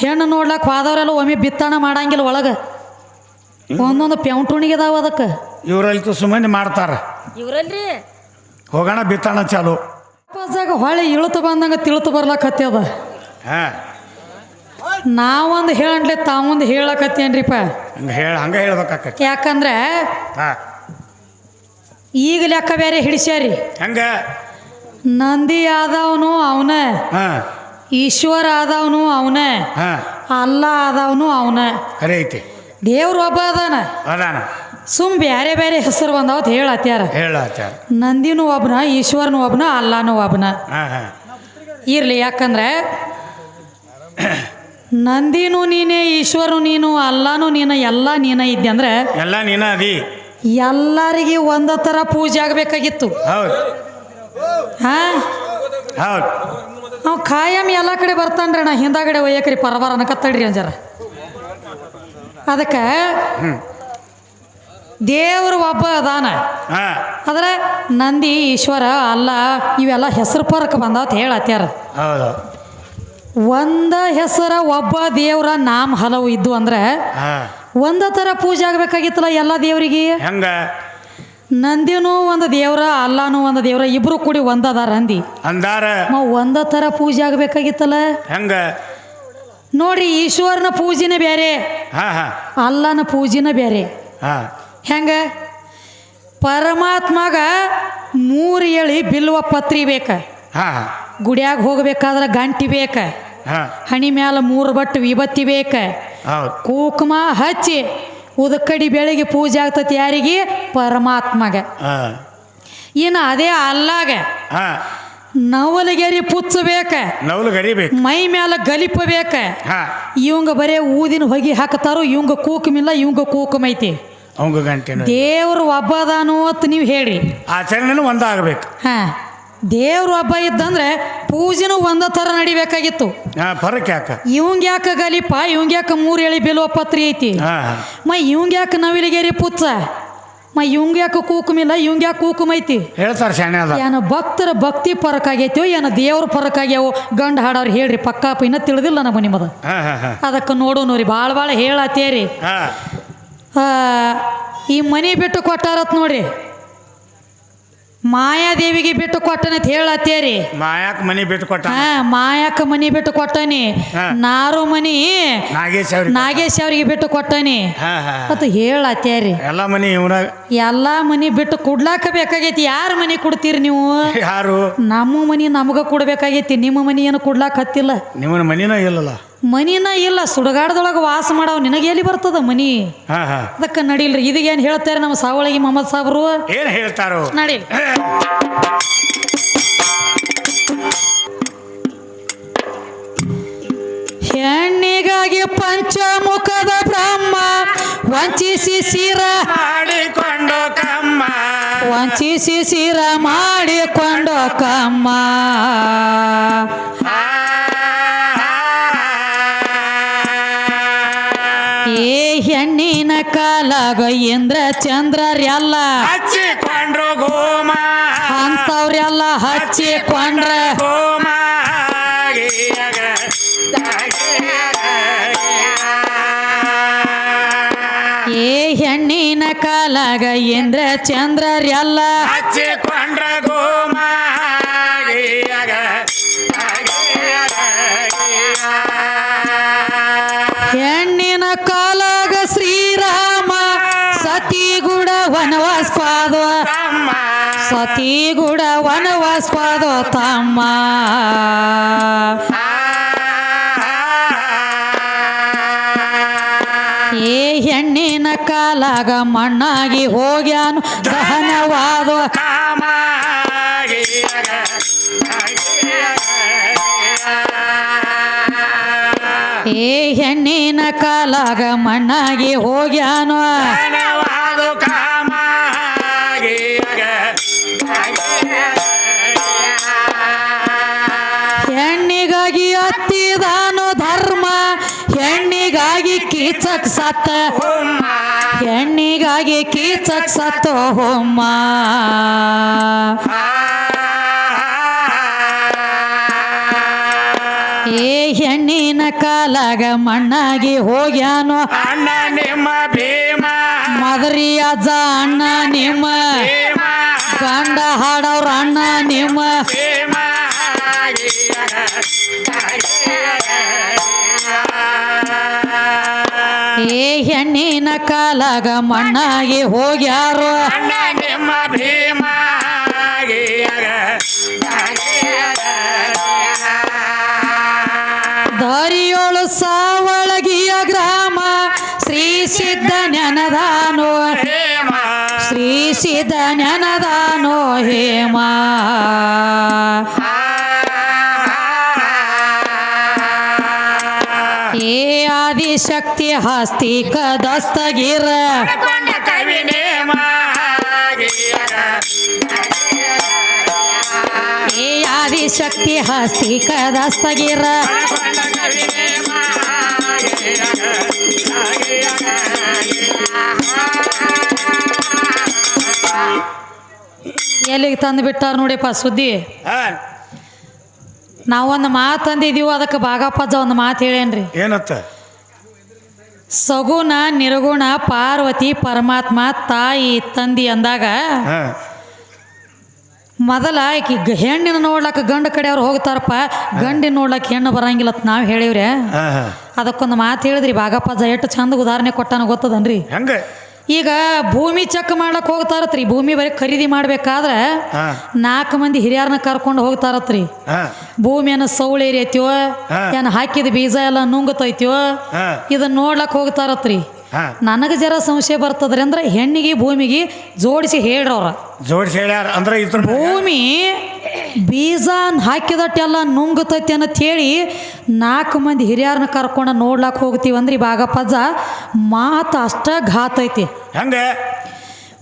ಹೆಣ್ಣು ನೋಡ್ಲಕ್ಕೆ ಹೋದವರೆಲ್ಲ ಒಮ್ಮೆ ಬಿತ್ತಣ ಮಾಡಂಗಿಲ್ಲ ಒಳಗೆ. ಒಂದೊಂದು ಪೆಂಟುಣಿಗೆ ಅದಾವ ಅದಕ್ಕೆ. ಇವರಲ್ಲಿ ಸುಮ್ಮನೆ ಮಾಡ್ತಾರ. ಇವ್ರಲ್ರಿ? ಹೋಗೋಣ ಬಿತ್ತಣ ಚಾಲು. ವಾಪಸ್ಸಾಗ ಹೊಳೆ ಇಳುತು ಬಂದಂಗೆ ತಿಳುತು ಬರ್ಲಕತ್ಯದ ಹಾ. ನಾವೊಂದು ಹೇಳಂಡ್ಲೆ ತಾವೊಂದು ಹೇಳಕತ್ತೇನ್ರಿಪ್ಪ. ಹಂಗೆ ಹೇಳ ಹಂಗೆ ಹೇಳ್ಬೇಕಾಕತಿ ಯಾಕಂದ್ರೆ ಹಾ. ಈಗ ಲೆಕ್ಕ ಬೇರೆ ಹಿಡಿಸ್ಯಾರಿ. ಹಂಗ? ನಂದಿ ಆದವನು ಅವನ. ಹಾ. ಈಶ್ವರ ಆದವನು ಅವನೇ. ಹಾ. ಅಲ್ಲ ಆದವನು ಅವನೇ. ಅರೆ ಐತಿ. ದೇವ್ರು ಒಬ್ಬ ಅದಾನ. ಅದಾನ. ಸುಮ್ ಬೇರೆ ಬೇರೆ ಹೆಸರು ಬಂದಾವತ್ ಹೇಳತ್ಯಾರ. ಹೇಳ ಆಚಾರ ನಂದಿನೂ ಒಬ್ನ ಈಶ್ವರನು ಒಬ್ಬನ ಅಲ್ಲಾನು ಒಬ್ಬನ ಹಾ ಹಾ. ಇರ್ಲಿ ಯಾಕಂದ್ರೆ ನಂದಿನೂ ನೀನೇ ಈಶ್ವರನು ನೀನು ಅಲ್ಲಾನು ನೀನು ಎಲ್ಲ ನೀನ ಇದ್ದೆ ಅಂದ್ರೆ ಎಲ್ಲ ನೀನ ಅದಿ. ಎಲ್ಲರಿಗೆ ಒಂದ ಥರ ಪೂಜೆ ಆಗಬೇಕಾಗಿತ್ತು. ಹೌದು. ಹಾ? ಹೌದು. ಅವ್ ಖಾಯಂ ಎಲ್ಲ ಕಡೆ ಬರ್ತಾನ್ರಿ ನಾ ಹಿಂದಾಗಡೆ ಒಯ್ಯಕ್ರಿ ಪರಬಾರ ಅನ್ನಕತ್ತಡ್ರಿ ಅಂಜರ. ಅದಕ್ಕೆ ದೇವರು ಒಬ್ಬ ಅದಾನ. ಆದ್ರೆ ನಂದಿ ಈಶ್ವರ ಅಲ್ಲ ಇವೆಲ್ಲ ಹೆಸರು ಪರಕ್ ಬಂದಾವತ್ ಹೇಳತ್ಯಾರ. ಒಂದ ಹೆಸರ ಒಬ್ಬ ದೇವ್ರ ನಾಮ ಹಲವು ಇದ್ದು ಅಂದ್ರೆ ಒಂದ ತರ ಪೂಜೆ ಆಗ್ಬೇಕಾಗಿತ್ತಲ್ಲ ಎಲ್ಲ ದೇವರಿಗೆ? ಹೆಂಗ? ನಂದಿನೂ ಒಂದು ದೇವ್ರ ಅಲ್ಲಾನು ಒಂದು ದೇವ್ರ ಇಬ್ರು ಕೂಡಿ ಒಂದದಾರ ಅಂದಿ. ಅಂದಾರ. ಒಂದ ತರ ಪೂಜೆ ಆಗ್ಬೇಕಾಗಿತ್ತಲ್ಲ? ಹೆಂಗ? ನೋಡಿ ಈಶ್ವರನ ಪೂಜಿನ ಬೇರೆ ಹಾ ಹಾ. ಅಲ್ಲನ ಪೂಜೆನೇ ಬೇರೆ ಹಾ. ಹೆಂಗ? ಪರಮಾತ್ಮಗ ಮೂರು ಎಳಿ ಬಿಲ್ವ ಪತ್ರಿ ಬೇಕ. ಹಾ ಹಾ. ಗುಡಿಯಾಗ ಹೋಗ್ಬೇಕಾದ್ರ ಗಂಟಿ ಬೇಕ. ಹಾ. ಹಣಿ ಮ್ಯಾಲ ಮೂರು ಬಟ್ಟು ವಿಭತ್ತಿ ಬೇಕ. ಹೌದು. ಕುಕುಮ ಹಚ್ಚಿ ಉದಕಡಿ ಬೆಳಗ್ಗೆ ಪೂಜೆ ಆಗ್ತತಿ ಯಾರಿಗೆ? ಪರಮಾತ್ಮಗೆ. ಹಾ. ಇನ್ನು ಅದೇ ಅಲ್ಲಾಗ ಹಾ. ನವಲಗೆರಿ ಪುಚ್ಚ ಬೇಕ ನವಲು ಗರಿಬೇಕು ಮೈ ಮ್ಯಾಲ ಗಲಿಪ ಬೇಕ ಹಾ. ಇವಂಗ ಬರೇ ಊದಿನ ಹೊಗಿ ಹಾಕ್ತಾರೋ ಇವಂಗ ಕೂಕಮಿಲ್ಲ ಇವಂಗ ಕೂಕಮೈತಿ ಅವಂಗ ಗಂಟೆ ದೇವ್ರು ಒಬ್ಬ ಅದಾನು ಅಂತ ನೀವು ಹೇಳ್ರಿ. ಆಚರಣೆನೂ ಒಂದಾಗಬೇಕು. ಹಾ. ದೇವ್ರು ಹಬ್ಬ ಇದ್ದಂದ್ರೆ ಪೂಜೆನೂ ಒಂದ ಥರ ನಡಿಬೇಕಾಗಿತ್ತು. ಫರಕ್ ಯಾಕ? ಇವಂಗ ಯಾಕೆ ಗಲಿಪ? ಇವಂಗ ಯಾಕ ಮೂರು ಎಳಿ ಬಿಲ್ವ ಪತ್ರಿ ಐತಿ? ಮ ಇವಂಗ ಯಾಕ ನವಿಲಿಗೇರಿ ಪುಚ್ಚ? ಮ ಇವಂಗ ಯಾಕ ಕೂಕುಮಿಲ್ಲ? ಇವಂಗ ಯಾಕೆ ಕೂಕುಮ ಐತಿ? ಹೇಳ್ತಾರ ಶಾಣೆ ಅದ. ಏನ ಭಕ್ತರ ಭಕ್ತಿ ಪರಕ್ ಆಗೈತೋ ಏನೋ ದೇವ್ರ ಪರಕ್ ಆಗ್ಯಾವ ಗಂಡ ಹಾಡೋರು ಹೇಳ್ರಿ ಪಕ್ಕಾಪ ಇನ್ನ ತಿಳಿದಿಲ್ಲ ನಮ್ಮ ನಿಮ್ಮದ ಅದಕ್ಕೆ ನೋಡು ನೋರಿ ಭಾಳ ಭಾಳ ಹೇಳತ್ತೇರಿ ಈ ಮನೆ ಬಿಟ್ಟು ಕೊಟ್ಟಾರತ್ ನೋಡ್ರಿ. ಮಾಯಾದೇವಿಗೆ ಬಿಟ್ಟು ಕೊಟ್ಟನಂತ ಹೇಳತ್ತೇರಿ? ಮಾಯಾಕ್ ಮನಿ ಬಿಟ್ಟು ಕೊಟ್ಟ ಮಾಯಾಕ ಮನಿ ಬಿಟ್ಟು ಕೊಟ್ಟನಿ. ಹಾ. ನಾರು ಮನಿ ನಾಗೇಶ್ ಅವ್ರಿಗೆ ನಾಗೇಶ್ ಅವ್ರಿಗೆ ಬಿಟ್ಟು ಕೊಟ್ಟನಿ. ಹಾ ಹಾ ಮತ್ತು ಹೇಳತ್ತೇರಿ. ಎಲ್ಲ ಮನಿ ಇವ್ರಾಗ ಎಲ್ಲ ಮನಿ ಬಿಟ್ಟು ಕುಡ್ಲಾಕ ಬೇಕಾಗೈತಿ. ಯಾರ ಮನಿ ಕೊಡ್ತೀರಿ ನೀವು? ಯಾರು? ನಮ್ಮ ಮನಿ ನಮಗ ಕೊಡ್ಬೇಕಾಗೈತಿ. ನಿಮ್ಮ ಮನಿ ಏನು ಕೊಡ್ಲಾಕ ಹತ್ತಿಲ್ಲ. ನಿಮ್ಮನ ಮನಿನ ಇಲ್ಲಲ್ಲ. ಮನಿನ ಇಲ್ಲ ಸುಡಗಾಡದೊಳಗೆ ವಾಸ ಮಾಡವ್ ನಿನಗೆ ಎಲ್ಲಿ ಬರ್ತದ ಮನಿ? ಅದಕ್ಕೆ ನಡಿಲ್ರಿ ಇದೀಗೇನು ಹೇಳ್ತಾರೆ ನಮ್ಮ ಸಾವಳಗಿ ಮೊಹಮ್ಮದ್ ಸಾಬ್ರು? ಏನ್ ಹೇಳ್ತಾರೋ? ನಡಿ ಹೆಣ್ಣಿಗಾಗಿ ಪಂಚಮುಖದ ಬ್ರಹ್ಮ ವಂಚಿಸಿ ಸೀರ ಮಾಡಿಕೊಂಡು ಕಮ್ಮ. ವಂಚಿಸಿ ಸೀರ ಮಾಡಿಕೊಂಡು ಕಮ್ಮ. ಹಚ್ಚಿ ಚಂದ್ರರೆಲ್ಲ ಹಚ್ಚಿಕೊಂಡ್ರು ಗೋಮ ಹಚ್ಚಿ ಹಚ್ಚಿಕೊಂಡ್ರ ಗೋಮ. ಏ ಹೆಣ್ಣಿನ ಕಾಲಾಗ ಇಂದ್ರ ಚಂದ್ರರೆಲ್ಲ ಹಚ್ಚಿಕೊಂಡ್ರ ಗೋಮ. ಹೆಣ್ಣಿನ ಕಾಲಾಗ ಸತಿಗುಡ ವನವಾಸ ಪಾದೋ ತಮ್ಮ. ಏ ಹೆಣ್ಣಿನ ಕಾಲಾಗ ಮಣ್ಣಾಗಿ ಹೋಗ್ಯಾನು, ದಹನವಾದ ಏ ಹೆಣ್ಣಿನ ಕಾಲಾಗ ಮಣ್ಣಾಗಿ ಹೋಗ್ಯಾನು. ಹೆಣ್ಣಿಗಾಗಿ ಅತ್ತಿದಾನು ಧರ್ಮ ಹೆಣ್ಣಿಗಾಗಿ ಕೀಚಕ್ ಸತ್ತ. ಹೆಣ್ಣಿಗಾಗಿ ಕೀಚಕ್ ಸತ್ತ ಹೋಮ್ಮ ಏ ಹೆಣ್ಣಿನ ಕಾಲಾಗ ಮಣ್ಣಾಗಿ ಹೋಗ್ಯಾನೋ. ಅಣ್ಣ ನಿಮ್ಮ ಭೀಮ. ಮದರಿ ಅಜ್ಜ ಅಣ್ಣ ನಿಮ್ಮ. ಗಂಡ ಹಾಡವ್ರ ಅಣ್ಣ ನಿಮ್ಮ ಏ ಹೆಣ್ಣಿನ ಕಾಲಾಗ ಮಣ್ಣಾಗಿ ಹೋಗ್ಯಾರು? ದಾರಿಯೋಳು ಸಾವಳಗಿಯ ಗ್ರಾಮ, ಶ್ರೀ ಸಿದ್ಧ ನೆನದಾನೋ ಸಿದ್ಧ ನೆನದಾನೋ ಹೇಮ ಏ ಆದಿಶಕ್ತಿ ಹಸ್ತಿಕ ದಸ್ತಗಿರ. ಏ ಆದಿಶಕ್ತಿ ಹಸ್ತಿಕ ದಸ್ತಗಿರ. ಎಲ್ಲಿಗೆ ತಂದು ಬಿಟ್ಟಾರ ನೋಡಿಯಪ್ಪ ಸುದ್ದಿ. ನಾವೊಂದು ಮಾತು ಅಂದಿದ್ದೀವಿ ಅದಕ್ಕೆ ಬಾಗಪ್ಪಜ್ಜ ಒಂದು ಮಾತು ಹೇಳೇನ್ರಿ ಏನತ್ತ? ಸಗುಣ ನಿರ್ಗುಣ ಪಾರ್ವತಿ ಪರಮಾತ್ಮ ತಾಯಿ ತಂದಿ ಅಂದಾಗ ಮೊದಲ ಆಕಿ ಹೆಣ್ಣಿನ ನೋಡ್ಲಕ್ಕ ಗಂಡ ಕಡೆಯವ್ರು ಹೋಗ್ತಾರಪ್ಪ ಗಂಡಿನ ನೋಡ್ಲಕ್ಕ ಹೆಣ್ಣು ಬರಂಗಿಲ್ಲ ಅಂತ ನಾವು ಹೇಳಿವ್ರೆ. ಅದಕ್ಕೊಂದು ಮಾತು ಹೇಳಿದ್ರಿ ಬಾಗಪ್ಪಜ್ಜ ಎಷ್ಟು ಚಂದ ಉದಾಹರಣೆ ಕೊಟ್ಟನ ಗೊತ್ತದನ್ರಿ? ಹೆಂಗ? ಈಗ ಭೂಮಿ ಚೆಕ್ ಮಾಡಕ್ ಹೋಗ್ತಾರತ್ರಿ. ಭೂಮಿ ಬರೀ ಖರೀದಿ ಮಾಡ್ಬೇಕಾದ್ರೆ ನಾಲ್ಕು ಮಂದಿ ಹಿರಿಯರನ್ನ ಕರ್ಕೊಂಡು ಹೋಗ್ತಾರತ್ರಿ. ಹಾ. ಭೂಮಿಯನ್ನು ಸೌಳೇರಿಯತ್ಯೋ ಹಾ. ಏನು ಹಾಕಿದ ಬೀಜ ಎಲ್ಲ ನುಂಗತೈತ್ಯೋ ಇದನ್ನ ನೋಡ್ಲಕ್ ಹೋಗ್ತಾರತ್ರಿ. ನನಗೆ ಜರ ಸಂಶಯ ಬರ್ತದ್ರಿ ಅಂದ್ರೆ ಹೆಣ್ಣಿಗೆ ಭೂಮಿಗೆ ಜೋಡಿಸಿ ಹೇಳ್ರವ್ರ. ಜೋಡಿಸಿ ಹೇಳ್ಯಾರ ಅಂದ್ರೆ ಭೂಮಿ ಬೀಜ ಹಾಕಿದಟ್ಟೆಲ್ಲ ನುಂಗತೈತಿ ಅಂತ ಹೇಳಿ ನಾಲ್ಕು ಮಂದಿ ಹಿರಿಯರನ್ನ ಕರ್ಕೊಂಡು ನೋಡ್ಲಾಕ್ ಹೋಗ್ತೀವಿ ಅಂದ್ರೆ ಈ ಪಜ್ಜ ಮಾತು ಅಷ್ಟ ಘಾತ ಐತಿ. ಹೆಂಗ?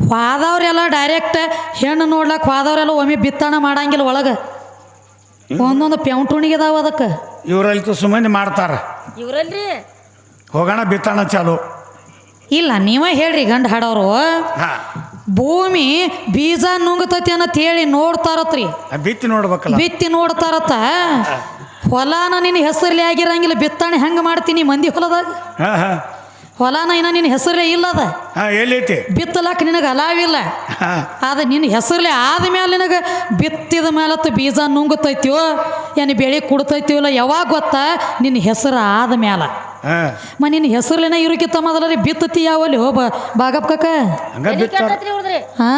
ಹೋದವ್ರೆಲ್ಲ ಡೈರೆಕ್ಟ್ ಹೆಣ್ಣು ನೋಡ್ಲಾಕ್ ಹೋದವ್ರೆಲ್ಲ ಒಮ್ಮೆ ಬಿತ್ತಣ ಮಾಡಂಗಿಲ್ಲ ಒಳಗೆ. ಒಂದೊಂದು ಪೆಂಟುಣಿಗೆ ಅದಾವ ಅದಕ್ಕೆ. ಇವ್ರಲ್ಲಿ ಸುಮ್ಮನೆ ಮಾಡ್ತಾರ. ಇವರಲ್ರಿ? ಹೋಗೋಣ ಬಿತ್ತಣ ಚಾಲು. ಇಲ್ಲ ನೀವೇ ಹೇಳ್ರಿ ಗಂಡ ಹಾಡೋರು. ಹಾ. ಭೂಮಿ ಬೀಜ ನುಂಗತೈತಿ ಅನ್ನ ಹೇಳಿ ನೋಡ್ತಾರತ್ರಿ. ಬಿತ್ತಿ ನೋಡ್ಬೇಕಲ್ಲ. ಬಿತ್ತಿ ನೋಡ್ತಾರತ್ತ. ಹೊಲಾನ ನಿನ್ನ ಹೆಸರ್ಲಿ ಆಗಿರಂಗಿಲ್ಲ ಬಿತ್ತಾಣೆ ಹೆಂಗೆ ಮಾಡ್ತೀನಿ ಮಂದಿ ಹೊಲದಾಗ? ಹೊಲಾನ ಇನ್ನ ನಿನ್ನ ಹೆಸರೇ ಇಲ್ಲದ? ಎಲ್ಲೈತಿ. ಬಿತ್ತಲಾಕ ನಿನಗೆ ಅಲಾವಿಲ್ಲ ಆದ ನಿನ್ನ ಹೆಸರ್ಲೆ ಆದ ಮೇಲೆ ನಿನಗೆ ಬಿತ್ತಿದ ಮೇಲತ್ತು ಬೀಜ ನುಂಗತೈತಿಯೋ ಏನು ಬೆಳೆ ಕುಡ್ತೈತಿವಲ್ಲ ಯಾವಾಗ ಗೊತ್ತಾ? ನಿನ್ನ ಹೆಸರು ಆದ ಮ್ಯಾಲ ಹೆಸರ್ಲಿನ ಮ ಮೊದಲ ಬಿತ್ತತಿ ಯಾವಲ್ಲಿ? ಹೋಗ ಬಾಗಪ್ಪ ಕಕ್ಕ ಹಂಗ ಬಿತ್ತಾರ. ಹಾ?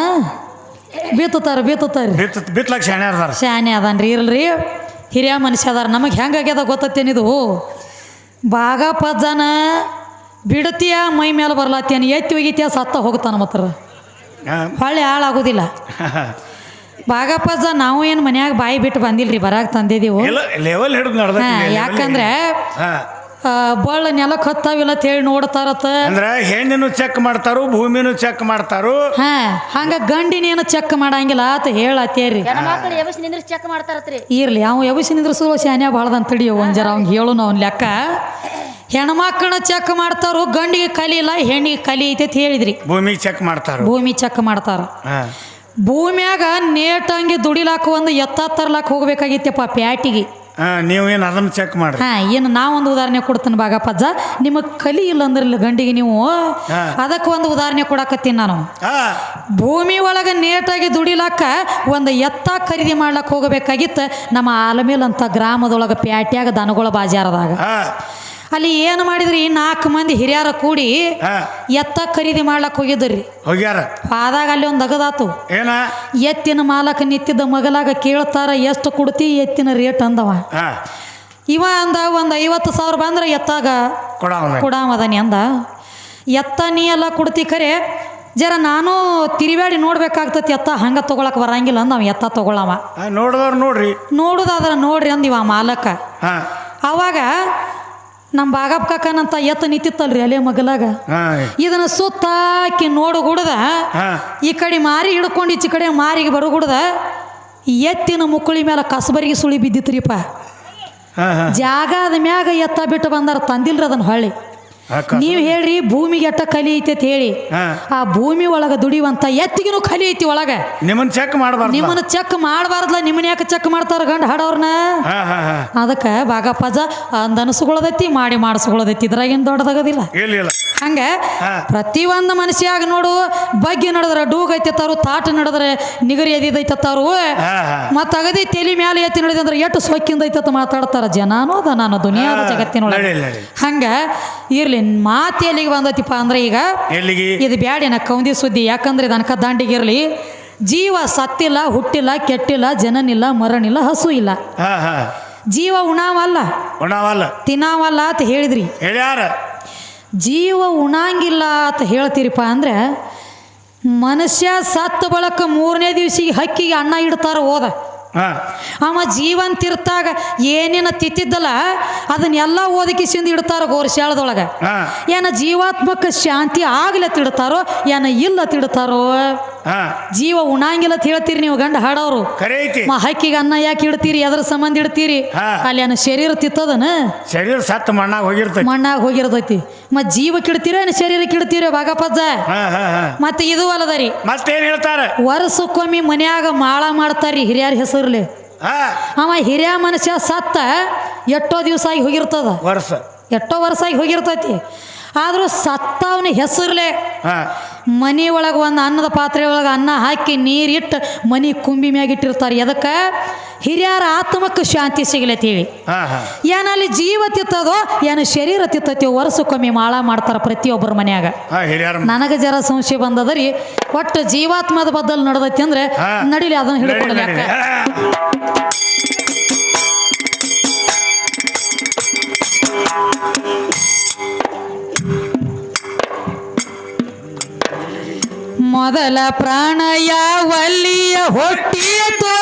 ಬಿತ್ತತಾರ ಬಿತ್ತತಾರ ಬಿತ್ತ ಬಿತ್ಲಕ್ ಶಾಣೆ ಅದಾರ. ಶಾನೆ ಅದನ್ರಿ ಇರಲ್ರಿ. ಹಿರಿಯ ಮನುಷ್ಯ ಅದಾರ. ನಮಗೆ ಹೆಂಗಾಗ್ಯದ ಗೊತ್ತತ್ತೇನಿದು ಬಾಗಪ್ಪ ಜನ ಬಿಡತಿಯ ಮೈ ಮೇಲೆ ಬರ್ಲತ್ತೇನು? ಎತ್ತಿ ಒಗಿತಿಯ ಸತ್ತ ಹೋಗ್ತಾನ ಮಾತ್ರ. ಹಳ್ಳಿ ಹಾಳಾಗೋದಿಲ್ಲ. ಬಾಗಪ್ಪಜ್ಜ ನಾವು ಏನು ಮನ್ಯಾಗ ಬಾಯಿ ಬಿಟ್ಟು ಬಂದಿಲ್ರಿ ಬರಾಕ್ ತಂದಿದ್ದೀವು ಹಿಡಿದು ಯಾಕಂದ್ರೆ ಬಳ್ಳ ನೆಲಕ್ಕೆ ಹತ್ತಾವಿಲ್ಲ ಅಂತ ಹೇಳಿ ನೋಡ್ತಾರತ್ತ. ಅಂದ್ರೆ ಹೆಣ್ಣಿನೂ ಚೆಕ್ ಮಾಡ್ತಾರು ಭೂಮಿನೂ ಚೆಕ್ ಮಾಡ್ತಾರು. ಹಾ ಹಂಗ ಗಂಡಿನೇನು ಚೆಕ್ ಮಾಡಂಗಿಲ್ಲ ಆತ ಹೇಳತ್ತೇರಿ. ನಿಂದ್ರಿಸಿ ಚೆಕ್ ಮಾಡ್ತಾರತ್ರಿ? ಇರ್ಲಿ ಅವ್ ಎಬಸಿ ನಿಂದ್ರಸು ಶಾನ್ಯ ಬಾಳ್ದಂತ ತಡಿಯೋ ಒಂಜರ ಜರ ಅವ್ನಿಗೆ ಹೇಳು ಅವ್ನ ಲೆಕ್ಕ. ಹೆಣ್ಮಕ್ಳನ್ನ ಚೆಕ್ ಮಾಡ್ತಾರು ಗಂಡಿಗೆ ಕಲಿ ಇಲ್ಲ ಹೆಣ್ಣಿಗೆ ಕಲಿ ಐತೆ ಅಂತ ಹೇಳಿದ್ರಿ. ಭೂಮಿ ಚೆಕ್ ಮಾಡ್ತಾರು. ಭೂಮಿ ಚೆಕ್ ಮಾಡ್ತಾರ. ಹಾ. ಭೂಮ್ಯಾಗ ನೇಟಂಗಿ ದುಡಿಲಾಕ ಒಂದು ಎತ್ತ ತರ್ಲಾಕ ಹೋಗ್ಬೇಕಾಗಿತ್ತಪ್ಪ ಪ್ಯಾಟಿಗೆ. ನೀವು ಏನು ಅದನ್ನ ಚೆಕ್ ಮಾಡಿ ಹಾ ಏನು ಒಂದು ಉದಾಹರಣೆ ಕೊಡ್ತೀನಿ ಬಾಗಪ್ಪಜ್ಜ. ನಿಮಗೆ ಕಲಿ ಇಲ್ಲ ಅಂದ್ರೆ ಇಲ್ಲ ಗಂಡಿಗೆ ನೀವು. ಅದಕ್ಕೆ ಒಂದು ಉದಾಹರಣೆ ಕೊಡಕತ್ತೀನಿ ನಾನು. ಭೂಮಿ ಒಳಗೆ ನೇಟಾಗಿ ದುಡಿಲಾಕ ಒಂದು ಎತ್ತ ಖರೀದಿ ಮಾಡ್ಲಕ್ಕೆ ಹೋಗಬೇಕಾಗಿತ್ತು ನಮ್ಮ ಆಲಮೇಲ್ ಅಂತ ಗ್ರಾಮದೊಳಗೆ ಪ್ಯಾಟ್ಯಾಗ ದನಗಳ ಬಾಜಾರದಾಗ. ಅಲ್ಲಿ ಏನು ಮಾಡಿದ್ರಿ? ನಾಲ್ಕು ಮಂದಿ ಹಿರಿಯರ ಕೂಡಿ ಎತ್ತ ಖರೀದಿ ಮಾಡ್ಲಕ್ ಹೋಗಿದ್ರಿ. ಹೋಗ್ಯಾರ. ಆದಾಗ ಅಲ್ಲಿ ಒಂದು ಅಗದಾತು ಏನ? ಎತ್ತಿನ ಮಾಲಕ ನಿತ್ತಿದ್ದ ಮಗಲಾಗ ಕೇಳ್ತಾರ ಎಷ್ಟು ಕೊಡ್ತಿ? ಎತ್ತಿನ ರೇಟ್ ಅಂದವ. ಇವ ಅಂದ ಒಂದು ಐವತ್ತು ಸಾವಿರ ಬಂದ್ರೆ ಎತ್ತಾಗ ಕೊಡಾಮದಾನಿ ಅಂದ ಎತ್ತ ನೀ ಎಲ್ಲ ಕೊಡ್ತಿ ಖರೆ. ಜರ ನಾನು ತಿರುವಾಡಿ ನೋಡ್ಬೇಕಾಗ್ತತಿ ಎತ್ತ ಹಂಗ ತಗೊಳಕ್ ಬರಂಗಿಲ್ಲ ಅಂದ ಅವ ಎತ್ತ ತಗೊಳವ. ನೋಡ್ರಿ. ನೋಡುದಾದ್ರ ನೋಡ್ರಿ ಅಂದಿವ ಮಾಲಕ. ಅವಾಗ ನಮ್ಮ ಬಾಗಪ್ಪ ಕಾಕನಂತ ಎತ್ತ ನಿಂತಿತ್ತಲ್ರಿ ಅಲೆ ಮಗಲಾಗ. ಇದನ್ನ ಸುತ್ತಾಕಿ ನೋಡು ಗುಡ್ದ ಹಾ. ಈ ಕಡೆ ಮಾರಿ ಹಿಡ್ಕೊಂಡು ಈಚೆ ಕಡೆ ಮಾರಿಗೆ ಬರುಗುಡ್ದ ಎತ್ತಿನ ಮುಕ್ಕುಳಿ ಮೇಲೆ ಕಸಬರಿಗೆ ಸುಳಿ ಬಿದ್ದಿತ್ರಿಪ್ಪ. ಜಾಗ ಅದ ಮ್ಯಾಗ ಎತ್ತ ಬಿಟ್ಟು ಬಂದಾರ ತಂದಿಲ್ರಿ ಅದನ್ನ ಹೊಳ್ಳಿ. ನೀವು ಹೇಳ್ರಿ ಭೂಮಿಗೆ ಎಟ್ಟ ಕಲಿ ಐತಿ ಅಂತ ಹೇಳಿ. ಆ ಭೂಮಿ ಒಳಗ ದುಡಿಯುವಂತ ಎತ್ತಿಗಿನೂ ಕಲಿ ಐತಿ ಒಳಗ. ನಿಮ್ಮನ್ ಚೆಕ್ ಮಾಡಬಾರ್ದು ನಿಮ್ಮನ್ನ ಚೆಕ್ ಮಾಡಬಾರ್ದಲ್ಲ ನಿಮ್ಮನ್ನ ಯಾಕೆ ಚೆಕ್ ಮಾಡ್ತಾರ ಗಂಡ ಹಾಡೋರ್ನ? ಅದಕ್ಕೆ ಬಾಗಪ್ಪಜ ಅಂದನಸ್ಕೊಳ್ಳೋದೈತಿ ಮಾಡಿ ಮಾಡಿಸ್ಕೊಳ್ಳೋದೈತಿ ಇದ್ರಾಗೇನು ದೊಡ್ಡದಾಗೋದಿಲ್ಲ. ಹಂಗ. ಪ್ರತಿಯೊಂದು ಮನುಷ್ಯಾಗ ನೋಡು ಬಗ್ಗೆ ನಡೆದ್ರೆ ಡೂಗೈತತ್ತಾರು ತಾಟ ನಡೆದ್ರೆ ನಿಗರಿ ಎದಿದೈತತ್ತಾರು ಮತ್ತು ಅಗದಿ ತೆಲಿ ಮ್ಯಾಲೆ ಎತ್ತಿ ನಡೆದ್ರೆ ಎಷ್ಟು ಸೊಕ್ಕಿಂದ ಸೊಕ್ಕಿಂದೈತತ್ತ ಮಾತಾಡ್ತಾರ ಜನಾನು ಅದ ನಾನು ದುನಿಯಾದ ಜಗತ್ತಿನೊಳಗೆ. ಹಂಗ ಇರ್ಲಿ ಮಾತು ಎಲ್ಲಿಗೆ ಬಂದತಿಪ್ಪ ಅಂದ್ರೆ ಈಗ ಎಲ್ಲಿಗೆ? ಇದು ಬ್ಯಾಡಿನ ಕೌಂದಿ ಸುದ್ದಿ ಯಾಕಂದ್ರೆ ಇದನಕ ದಂಡಿಗಿರ್ಲಿ ಜೀವ ಸತ್ತಿಲ್ಲ ಹುಟ್ಟಿಲ್ಲ ಕೆಟ್ಟಿಲ್ಲ ಜನನಿಲ್ಲ ಮರಣಿಲ್ಲ ಹಸು ಇಲ್ಲ. ಜೀವ ಉಣಾವಲ್ಲ? ಉಣಾವಲ್ಲ. ತಿನ್ನಾವಲ್ಲ ಅಂತ ಹೇಳಿದ್ರಿ. ಹೇಳ್ಯಾರ. ಜೀವ ಉಣಾಂಗಿಲ್ಲ ಅಂತ ಹೇಳ್ತೀರಿಪ್ಪ ಅಂದ್ರೆ ಮನುಷ್ಯ ಸತ್ತು ಬಳಕ ಮೂರನೇ ದಿವಸಿಗೆ ಹಕ್ಕಿಗೆ ಅನ್ನ ಇಡ್ತಾರ ಹೋದ. ಅವ ಜೀವಂತಿರ್ತಾಗ ಏನೇನ ತಿತ್ತಿದ್ದಲ್ಲ ಅದನ್ನೆಲ್ಲ ಓದಕಿಸಿಂದ ಇಡ್ತಾರ ಗೋರ್ಶಾಳದೊಳಗೆ ಏನ ಜೀವಾತ್ಮಕ ಶಾಂತಿ ಆಗ್ಲತ್ತಿಡ್ತಾರೋ ಏನ ಇಲ್ಲ ತಿಡ್ತಾರೋ ಜೀವ ಉಣಾಂಗಿಲ್ಲ ಅಂತ ಹೇಳ್ತೀರಿ ನೀವು ಗಂಡ ಹಾಡೋರು ಹಕ್ಕಿಗೆ ಅನ್ನ ಯಾಕೆ ಇಡ್ತೀರಿ ಅದ್ರ ಸಂಬಂಧ ಇಡ್ತೀರಿ. ಅಲ್ಲಿ ಅನ್ನ ಶರೀರ ತಿತ್ತದನ? ಶರೀರ ಸತ್ತು ಮಣ್ಣಾಗ ಹೋಗಿರ್ತೈತಿ. ಮಣ್ಣಾಗ ಹೋಗಿರ್ತೈತಿ. ಮತ್ ಜೀವ ಇಡ್ತೀರ ಏನು ಶರೀರಕ್ಕೆ ಇಡ್ತೀರ ಬಾಗಪ್ಪಜ್ಜ ಮತ್ತೆ ಇದು ಅಲ್ಲದರಿ ಮತ್ತೇನ್ ಹೇಳ್ತಾರ? ವರ್ಷಕ್ಕೊಮ್ಮೆ ಮನ್ಯಾಗ ಮಾಳ ಮಾಡ್ತಾರ್ರಿ ಹಿರಿಯರ ಹೆಸರ್ಲಿ. ಅವ ಹಿರಿಯ ಮನುಷ್ಯ ಸತ್ತ ಎಷ್ಟೋ ದಿವಸ ಆಗಿ ಹೋಗಿರ್ತದ. ವರ್ಷ. ಎಷ್ಟೋ ವರ್ಷ ಆಗಿ ಹೋಗಿರ್ತೈತಿ. ಆದರೂ ಸತ್ತವನ ಹೆಸರ್ಲೆ ಮನಿ ಒಳಗೆ ಒಂದು ಅನ್ನದ ಪಾತ್ರೆ ಒಳಗೆ ಅನ್ನ ಹಾಕಿ ನೀರಿಟ್ಟು ಮನಿ ಕುಂಬಿ ಮ್ಯಾಗ ಇಟ್ಟಿರ್ತಾರೆ. ಎದಕ್ಕೆ? ಹಿರಿಯರ ಆತ್ಮಕ್ಕೆ ಶಾಂತಿ ಹಾ ಏನಲ್ಲಿ ಜೀವ ತಿತ್ತದೋ ಏನು ಶರೀರ ತಿತ್ತೈತಿ ವರ್ಷಕ್ಕೊಮ್ಮೆ ಮಾಳ ಮಾಡ್ತಾರೆ ಪ್ರತಿಯೊಬ್ಬರ ಮನ್ಯಾಗ. ನನಗೆ ಜರ ಸಂಶಯ ಬಂದದರಿ. ಒಟ್ಟು ಜೀವಾತ್ಮದ ಬದಲು ನಡೆದೈತಿ ಅಂದ್ರೆ. ನಡಿಲಿ ಅದನ್ನ ನಡಿ, ಮೊದಲ ಪ್ರಾಣ ಯಾವಲ್ಲಿಯ ಹೊಟ್ಟಿಯತೋ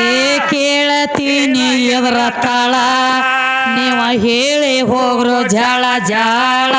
ಏ ಕೇಳತೀನಿ ಎದರ ತಾಳ ನೀವ ಹೇಳಿ ಹೋಗ್ರೋ ಜಾಳ ಜಾಳ.